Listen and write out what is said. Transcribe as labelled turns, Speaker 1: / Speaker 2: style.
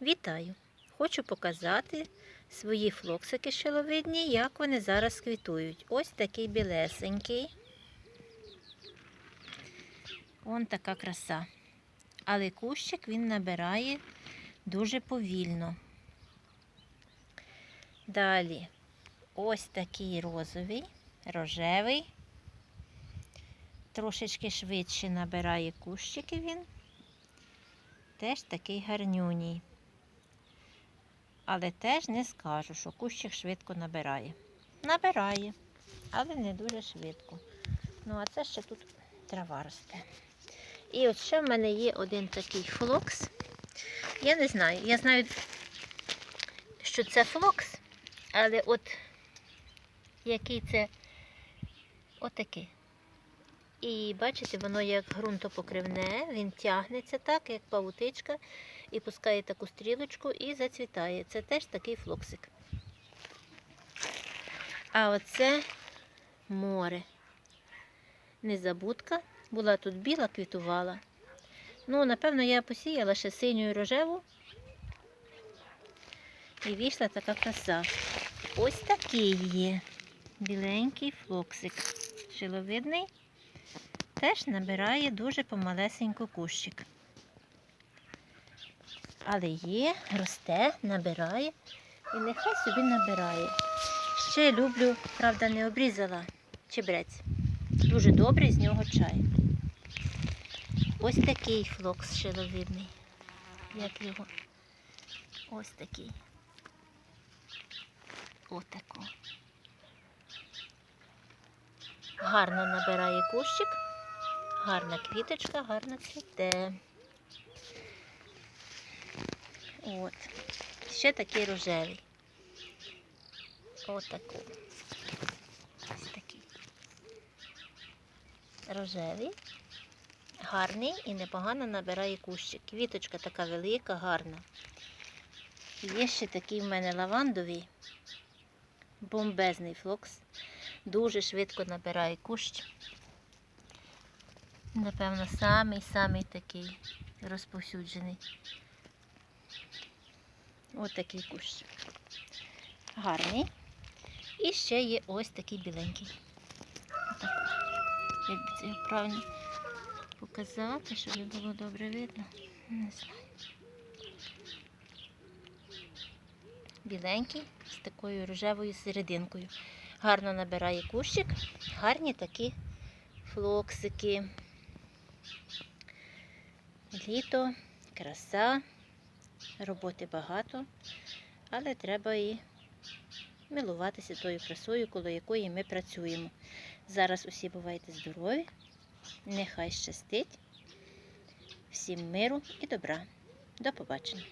Speaker 1: Вітаю! Хочу показати свої флоксики шиловидні, як вони зараз квітують. Ось такий білесенький. Вон така краса. Але кущик він набирає дуже повільно. Далі ось такий розовий, рожевий. Трошечки швидше набирає кущики він. Теж такий гарнюній. Але теж не скажу, що кущик швидко набирає. Набирає, але не дуже швидко. Ну, а це ще тут трава росте. І от ще в мене є один такий флокс. Я не знаю, я знаю, що це флокс, але от який це отакий. І бачите, воно як ґрунтопокривне, він тягнеться так, як павутичка, і пускає таку стрілочку і зацвітає. Це теж такий флоксик. А оце море. Незабудка. Була тут біла, квітувала. Ну, напевно, я посіяла ще синю і рожеву. І вийшла така краса. Ось такий є біленький флоксик. Шиловидний теж набирає дуже помалесенько кущик. Але є, росте, набирає і нехай собі набирає. Ще люблю, правда, не обрізала чебрець. Дуже добрий з нього чай. Ось такий флокс шиловидний. Як його. Ось такий. Отако. Гарно набирає кущик. Гарна квіточка, гарно цвіте. От. Ще такий рожевий. Отаку. Ось такий. Рожевий. Гарний і непогано набирає кущик. Квіточка така велика, гарна. Є ще такий в мене лавандовий, бомбезний флокс. Дуже швидко набирає кущ. Напевно, самий-самий такий розповсюджений. Ось такий кущ. Гарний. І ще є ось такий біленький. Отак. Як би це його правильно показати, щоб було добре видно. Не знаю. Біленький з такою рожевою серединкою. Гарно набирає кущик, гарні такі флоксики. Літо, краса, роботи багато, але треба і милуватися тою красою, коло якої ми працюємо. Зараз усі бувайте здорові, нехай щастить, всім миру і добра. До побачення.